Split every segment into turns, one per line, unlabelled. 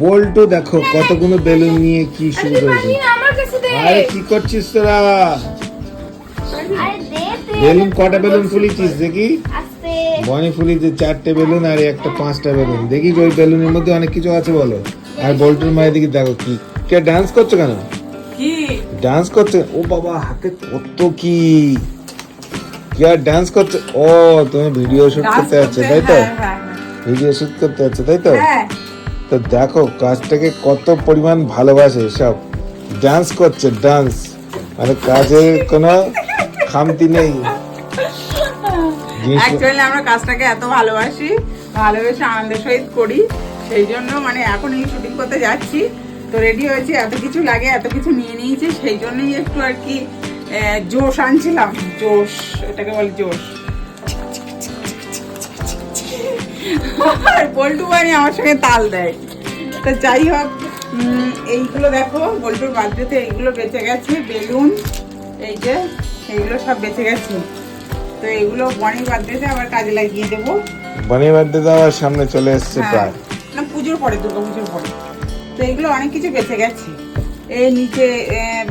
বল্টু দেখো কতগুলো বেলুন নিয়ে কি শুরু করেছে।
আমার কাছে দে।
আরে কি করছিস তোরা?
আরে দে তুই
বেলুন কটা বেলুন ফুলিছিস দেখি? বনি ফুলিতে চারটে বেলুন আর একটা পাঁচটা বেলুন। দেখি ওই বেলুনের মধ্যে অনেক কিছু আছে বলো। আর বল্টুর মায়ের দিকে দেখো কি। কে ডান্স করছ কেন?
কি?
ডান্স করছে। ও বাবা হাতে কত কি? কি আর ডান্স করছে? ও তুমি ভিডিও শুট করতে যাচ্ছে তাই তো?
হ্যাঁ, হ্যাঁ,
ভিডিও শুট করতে যাচ্ছে তাই তো?
হ্যাঁ।
তো দেখো, কাজটাকে কত পরিমাণ ভালোবাসে সব। ডান্স করছে ডান্স মানে কাজের কোনো খামতি নেই।
অ্যাকচুয়ালি আমরা কাজটাকে এত ভালোবাসি, ভালোবেসে আনন্দের সহিত করি। সেই জন্য মানে এখন এই শুটিং করতে যাচ্ছি। তো রেডি হয়েছে, এত কিছু লাগে, এত কিছু নিয়ে নিয়েছি। সেই জন্যই একটু আর কি জোশ আনছিলাম। জোশ, এটাকে বলে জোশ। আর বল্টু বানি আমার সঙ্গে তাল দেয়। তো যাই হোক এইগুলো দেখো বল্টুর বার্থডেতে এইগুলো বেঁচে গেছে বেলুন এই যে এইগুলো সব বেঁচে গেছে। তো এগুলো বনি বার্থডেতে আবার কাজে লাগিয়ে দেবো।
বনি বার্থডে তো আবার সামনে চলে এসছে
হ্যাঁ।
প্রায়।
না পুজোর পরে দুর্গা পুজোর পরে। তো এগুলো অনেক কিছু বেঁচে গেছে। এই নিচে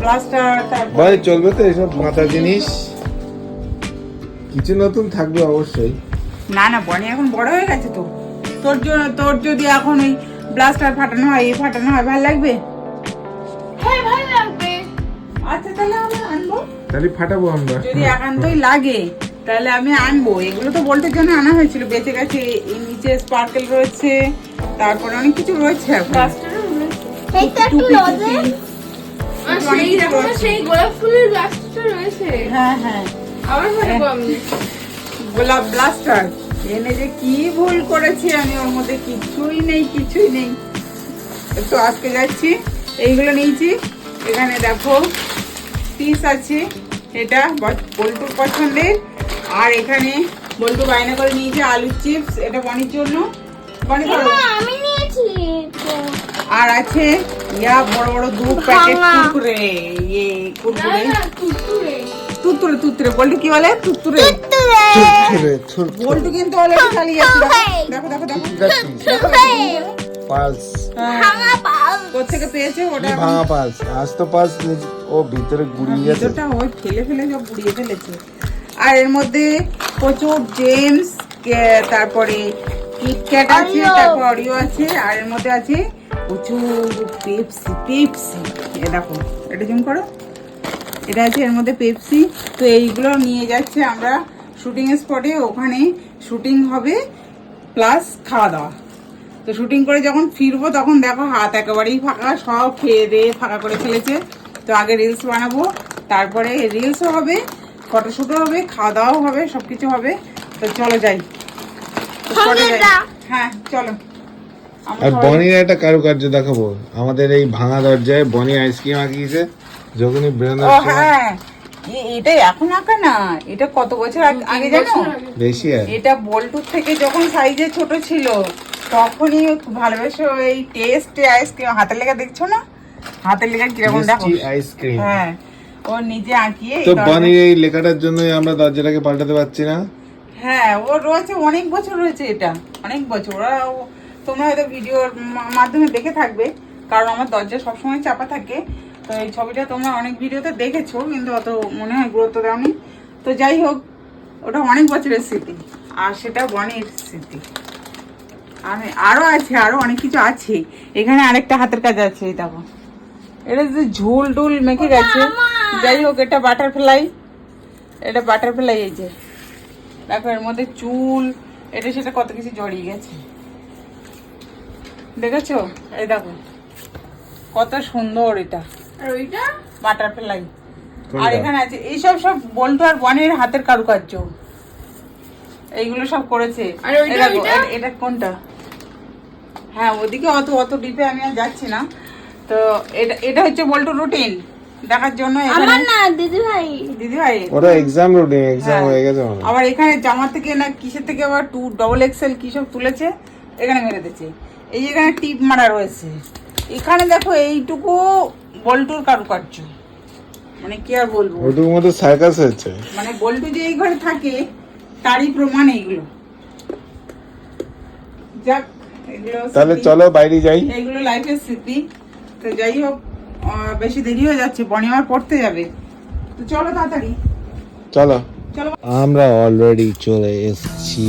ব্লাস্টার তারপর
চলবে তো এইসব মাথা জিনিস। কিছু নতুন থাকবে অবশ্যই।
না না বনি এখন বড় হয়ে গেছে তো। তোর জন্য তোর যদি এখন ওই ব্লাস্টার ফাটানো হয় এই ফাটানো হয় ভালো লাগবে?
হ্যাঁ ভালো লাগবে।
আচ্ছা তাহলে আমি আনব।
তাহলে ফাটাবো আমরা।
যদি একান্তই লাগে তাহলে আমি আনব। এগুলো তো বলতে জন্য আনা হয়েছিল বেঁচে গেছে এই নিচে স্পার্কেল রয়েছে তারপরে অনেক কিছু রয়েছে এখন।
সেই গোলাপ ফুলের গাছটা
হ্যাঁ হ্যাঁ।
আবার
গোলাপ ব্লাস্টার এনে যে কি ভুল করেছি আমি ওর মধ্যে কিছুই নেই কিছুই নেই। তো আজকে যাচ্ছি এইগুলো নিয়েছি। এখানে দেখো পিস আছে এটা বল- বল্টুর পছন্দের। আর এখানে বল্টু বায়না করে নিয়েছে আলুর চিপস এটা বনির জন্য। বনি ধরো।
আমি নিয়েছি।
আর আছে ইয়া বড় বড় দু প্যাকেট
ভাঙা।
কুরকুরে ইয়ে কুরকুরে। তুত্তুরে তুত্তুরে বল্টু কি বলে? তুত্তুরে।
থুরথুরে।
বল্টু কিন্তু অলরেডি চালিয়ে যাচ্ছে। দেখো দেখো দেখো দেখো।
পালস।
হ্যাঁ,
ভাঙা পাল।
কোথেকে পেয়েছে ওটা
ভাঙা পালস। আজ তো পালস ও ভিতরে গুড়িয়ে গেছে।
ভিতরটা ওই ফেলে ফেলে সব পুড়িয়ে ফেলেছে। আর এর মধ্যে প্রচুর জেমস কে- তারপরে কিটক্যাট আছে। তারপর অরিও আছে আর এর মধ্যে আছে প্রচুর পেপসি পেপসি এ দেখো এটা জুম করো। এটা আছে এর মধ্যে পেপসি। তো এইগুলো নিয়ে যাচ্ছে আমরা শুটিং স্পটে ওখানে শুটিং হবে প্লাস খাওয়া দাওয়া। তো শুটিং করে যখন ফিরবো তখন দেখো হাত একেবারেই ফাঁকা সব খেয়ে দিয়ে ফাঁকা করে ফেলেছে। তো আগে রিলস বানাবো তারপরে রিলসও হবে ফটোশুটও হবে খাওয়া দাওয়াও হবে সব কিছু হবে। তো চলো যাই। তো spot যাই। হ্যাঁ চলো।
আর বনির একটা কারুকার্য দেখাবো। আমাদের এই ভাঙা দরজায় বনি আইসক্রিম আঁকিয়েছে। যখনই বেরোনোর
ও হ্যাঁ। এটা এখন আঁকা না? এটা কত বছর আগে জানো?
বেশি আর।
এটা বল্টুর থেকে যখন সাইজে ছোট ছিল তখনই ভালোবেসে এই টেস্ট আইসক্রিম হাতের লেগে দেখছ না? হাতের লেগে কীরকম দেখো।
আইসক্রিম
হ্যাঁ। ও নিজে আঁকিয়ে
তো এই লেখাটার জন্যই আমরা দরজাটাকে পাল্টাতে পারছি না?
হ্যাঁ ও রয়েছে অনেক বছর রয়েছে এটা। অনেক বছর। ওরা তোমরা হয়তো ভিডিওর মাধ্যমে দেখে থাকবে কারণ আমার দরজা সবসময় চাপা থাকে। তো এই ছবিটা তোমরা অনেক ভিডিওতে দেখেছ কিন্তু অত মনে হয় গুরুত্ব দাওনি। তো যাই হোক ওটা অনেক বছরের স্মৃতি আর সেটা বনের স্মৃতি। আমি আরও আছে আরও অনেক কিছু আছে। এখানে আরেকটা হাতের কাজ আছে এই দেখো। এটা যে ঝুল টুল মেখে গেছে। যাই হোক এটা বাটারফ্লাই এটা বাটারফ্লাই এই যে। দেখো এর মধ্যে চুল এটা সেটা কত কিছু জড়িয়ে গেছে। দেখেছ? এই দেখো কত সুন্দর এটা।
আর ওইটা?
বাটারফ্লাই আর এখানে আছে এইসব সব বল্টু আর বনের হাতের কারুকার্য। এইগুলো সব করেছে।
আর ওইটা,
এটা কোনটা? হ্যাঁ ওদিকে অত অত ডিপে আমি আর যাচ্ছি না। তো এটা এটা হচ্ছে বল্টু রুটিন দেখার জন্য
আমার না দিদি ভাই
দিদি
এক্সাম রুটিন এক্সাম
হ্যাঁ।
গেছে
আবার এখানে জামা থেকে না কিসের থেকে আবার টু ডবল এক্সেল কি সব তুলেছে এখানে মেরে দিয়েছে। এই যে এখানে টিপ মারা রয়েছে। এখানে দেখো এইটুকু বল্টুর কারুকার্য। মানে কি আর বলব?
ওটুকুর মধ্যে সার্কাস হয়েছে।
মানে বল্টু যে এই ঘরে থাকে তারই প্রমাণ এইগুলো। যাক এগুলো
তাহলে চলো বাইরে যাই।
এইগুলো লাইফের স্মৃতি। তো যাই হোক বেশি দেরি হয়ে যাচ্ছে বনি আমার পড়তে যাবে। তো চলো তাড়াতাড়ি।
চলো।
চলো।
আমরা অলরেডি চলে এসেছি।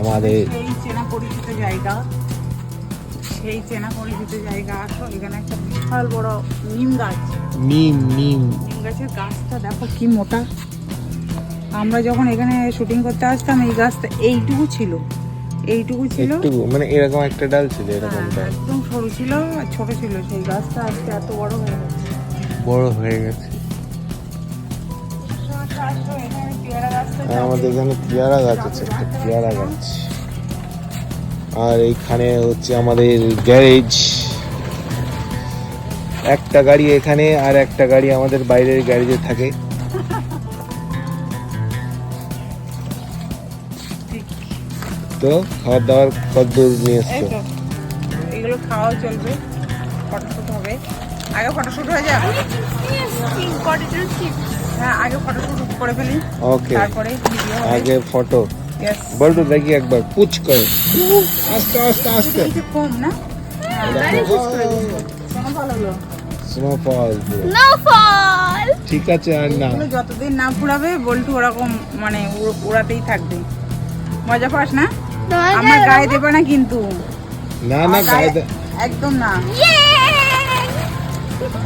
আমাদের
চেনা পরিচিত জায়গা। সেই চেনা পরিচিত জায়গা। আসো এখানে একটা বিশাল বড় নিম গাছ।
নিম নিম।
নিম গাছের গাছটা দেখো কি মোটা। আমরা যখন এখানে শুটিং করতে আসতাম এই গাছটা এইটুকু ছিল। এইটুকু ছিল।
একটু মানে এরকম একটা ডাল ছিল এরকম
হ্যাঁ,
ডাল।
একদম সরু ছিল আর ছোট ছিল। সেই গাছটা আজকে এত বড় হয়ে গেছে।
বড় হয়ে গেছে। আমাদের এখানে পেয়ারা গাছ আছে একটা পেয়ারা গাছ। আর এইখানে হচ্ছে আমাদের গ্যারেজ। একটা গাড়ি এখানে আর একটা গাড়ি আমাদের বাইরের গ্যারেজে থাকে। তো খাবার দাবার কত দূর নিয়ে এসছো
এগুলো খাওয়াও চলবে ফটোশুট হবে। আগে ফটোশুট হয়ে যাক হ্যাঁ আগে ফটোশুট করে ফেলি।
ওকে
তারপরে ভিডিও
আগে ফটো বলতো দেখি একবার পুচ করে। আস্তে আস্তে আস্তে।
কম না?
স্নোফল
ফল
ঠিক আছে আর না।
যতদিন না ফুরাবে বল্টু ওরকম মানে উড়- উড়াতেই থাকবে। মজা পাস না? আমার গায়ে দেবে না কিন্তু।
না না গায়ে
গায়ে- একদম না।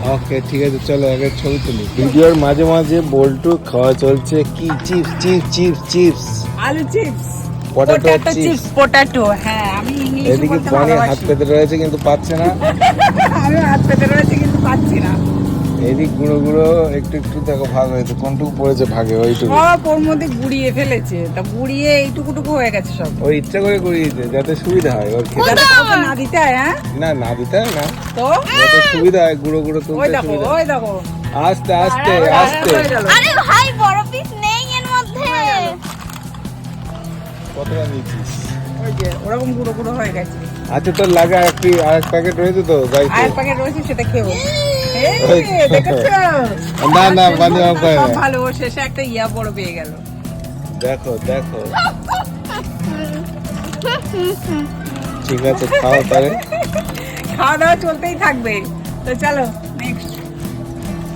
ওকে ঠিক আছে চলো আগে ছবি তুলি। ভিডিওর মাঝে মাঝে বল্টু খাওয়া চলছে। কি চিপস চিপস চিপস চিপস।
আলু চিপস।
Potato
চিপস পটাটো হ্যাঁ আমি ইংলিশে
এদিকে
বলতে
হাত পেতে রয়েছে কিন্তু পাচ্ছে না।
আমি হাত পেতে রয়েছে কিন্তু পাচ্ছি না।
এদিক গুঁড়ো গুঁড়ো একটু একটু দেখো ভাগ হয়েছে। কোনটুকু পড়েছে ভাগে ওইটুকু?
সব ওর মধ্যে গুড়িয়ে ফেলেছে। তা গুড়িয়ে এইটুকুটুকু হয়ে গেছে সব।
ওই ইচ্ছা করে যাতে সুবিধা হয় ওর খেতে।
যাতে কাউকে না দিতে হয় হ্যাঁ?
না না দিতে হয় না।
তো?
যাতে সুবিধা হয় গুঁড়ো গুঁড়ো তুলতে সুবিধা
ওই দেখো।
আস্তে আস্তে আস্তে।
আরে ভাই
কতটা নিয়েছিস?
ওই যে ওরকম গুঁড়ো গুঁড়ো হয়ে গেছে।
আচ্ছা তোর লাগে একটি আর এক প্যাকেট রয়েছে তো
প্যাকেট রয়েছে সেটা?
না। না।
ভালো ও শেষে একটা ইয়া বড় পেয়ে গেল।
দেখো দেখো। ঠিক আছে খাও তাহলে।
খাওয়া দাওয়া চলতেই থাকবে। তো চলো নেক্সট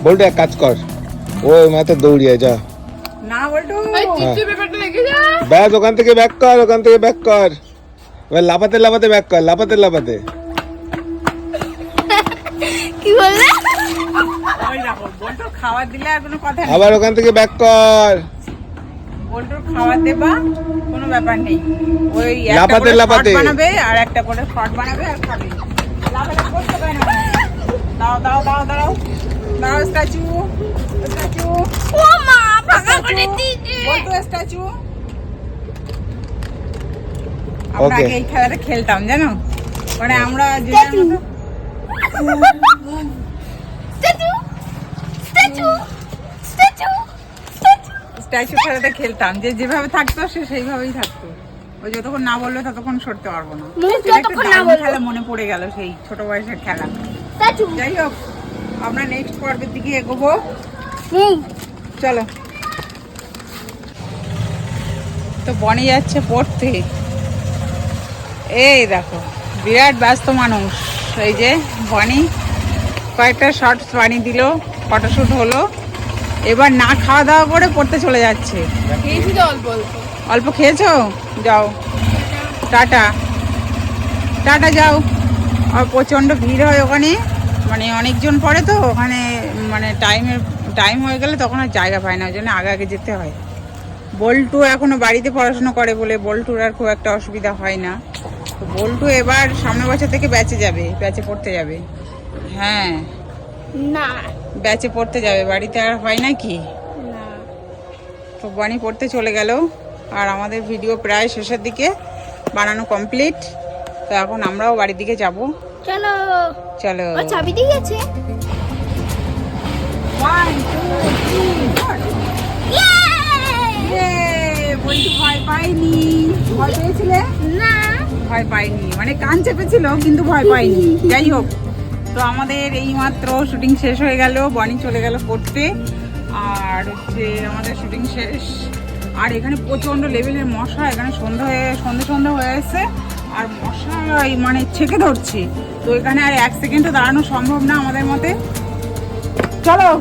বলটু এক কাজ কর। ওই মাথা দৌড়িয়ে যা। ব্যাগ ওখান থেকে ব্যাক কর ওখান থেকে ব্যাক কর। লাপাতে লাপাতে ব্যাক কর লাপাতে লাপাতে
কি বললে?
ওই দেখো বল্টুর খাবার দিলে আর কোনো কথা নেই।
আবার ওখান থেকে ব্যাক কর।
বল্টুর খাবার দেবা কোনো ব্যাপার নেই। ওই একটা
লাফাতে
করে
লাফাতে।
shot বানাবে আর একটা করে শর্ট বানাবে আর খাবে। লাফালাফি করতে পারে না দাও দাও দাও দাও। দাও স্ট্যাচু স্ট্যাচু।
ও মা
স্ট্যাচু আমরা আগে এই খেলাটা খেলতাম জানো? মানে আমরা যে
statue statue statue statue
statue খেলাটা খেলতাম যে যেভাবে থাকতো সে সেইভাবেই থাকতো। ওই যতক্ষণ না বলল ততক্ষণ সরতে পারব না। খেলা মনে পড়ে গেল সেই ছোট বয়সের খেলা। যাই হোক আমরা নেক্সট পর্বের দিকে এগোবো। চলো। তো বনে যাচ্ছে পড়তে। এই দেখো বিরাট ব্যস্ত মানুষ। এই যে বনি কয়েকটা শর্টস বানিয়ে দিল ফটোশ্যুট হলো। এবার না খাওয়া দাওয়া করে পড়তে চলে যাচ্ছে।
অল্প
খেয়েছো? যাও। টাটা। টাটা যাও। আর প্রচণ্ড ভিড় হয় ওখানে। মানে অনেকজন পড়ে তো ওখানে মানে টাইমের টাইম হয়ে গেলে তখন আর জায়গা পায় না ওই জন্য আগে আগে যেতে হয়। বল্টু এখনও বাড়িতে পড়াশোনা করে বলে বল্টুর আর খুব একটা অসুবিধা হয় না। তো বল্টু এবার সামনের বছর থেকে ব্যাচে যাবে ব্যাচে পড়তে যাবে। হ্যাঁ।
না।
ব্যাচে পড়তে যাবে বাড়িতে আর হয়
না
তো বানি পড়তে চলে গেল। আর আমাদের ভিডিও প্রায় শেষের দিকে বানানো কমপ্লিট তো এখন আমরাও বাড়ির দিকে যাব।
চলো।
চলো।
চাবি দিয়ে গেছে।
বলছি ভয় পাইনি। ভয় পেয়েছিলে?
না।
ভয় পাইনি। মানে কান চেপেছিল কিন্তু ভয় পাইনি। যাই হোক তো আমাদের এই মাত্র শুটিং শেষ হয়ে গেল বনি চলে গেল পড়তে। আর হচ্ছে আমাদের শুটিং শেষ। আর এখানে প্রচণ্ড লেভেলের মশা এখানে সন্ধ্যা হয়ে সন্ধে সন্ধ্যে হয়ে এসছে। আর মশাই মানে ছেকে ধরছে। তো এখানে আর এক সেকেন্ডও দাঁড়ানো সম্ভব না আমাদের মতে। চলো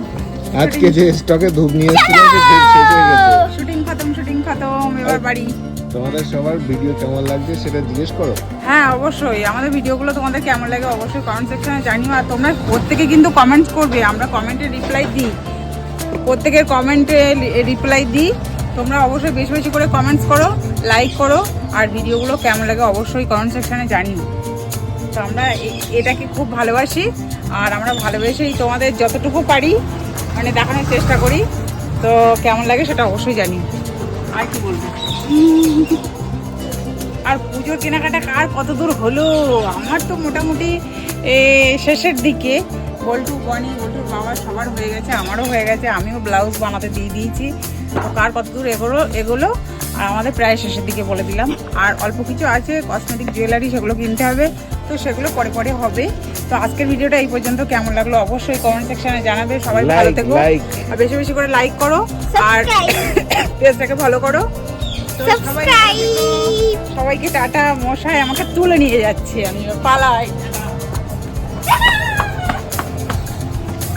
আজকে যে স্টকে ধূপ নিয়ে এসেছিল সে ধূপ শেষ হয়ে গেছে।
শুটিং খতম শুটিং খতম এবার বাড়ি।
তোমাদের সবার ভিডিও কেমন লাগছে সেটা জিজ্ঞেস করো।
হ্যাঁ অবশ্যই। আমাদের ভিডিওগুলো তোমাদের কেমন লাগে অবশ্যই কমেন্ট সেকশনে জানিও। আর তোমরা প্রত্যেকে কিন্তু কমেন্ট করবে। আমরা কমেন্টে রিপ্লাই দিই। প্রত্যেকের কমেন্টে রিপ্লাই দিই। তোমরা অবশ্যই বেশি বেশি করে কমেন্টস করো লাইক করো। আর ভিডিওগুলো কেমন লাগে অবশ্যই কমেন্ট সেকশনে জানিও। তো আমরা এটাকে খুব ভালোবাসি। আর আমরা ভালোবেসেই তোমাদের যতটুকু পারি মানে দেখানোর চেষ্টা করি। তো কেমন লাগে সেটা অবশ্যই জানি। আর কি বলব? আর পুজোর কেনাকাটা কার কত দূর হলো? আমার তো মোটামুটি শেষের দিকে। বল্টু, বনি, বল্টুর বাবা সবার হয়ে গেছে, আমারও হয়ে গেছে। আমিও ব্লাউজ বানাতে দিয়ে দিয়েছি। তো কার কত দূর এগোলো এগোলো? আর আমাদের প্রায় শেষের দিকে বলে দিলাম। আর অল্প কিছু আছে কসমেটিক জুয়েলারি সেগুলো কিনতে হবে। তো সেগুলো পরে পরে হবে। তো আজকের ভিডিওটা এই পর্যন্ত। কেমন লাগল অবশ্যই কমেন্ট সেকশনে জানাবে। সবাই ভালো থেকো। আর বেশি বেশি করে লাইক করো। আর পেজটাকে ফলো করো। সবাইকে টাটা মশাই। আমাকে তুলে নিয়ে যাচ্ছে। আমি পালাই।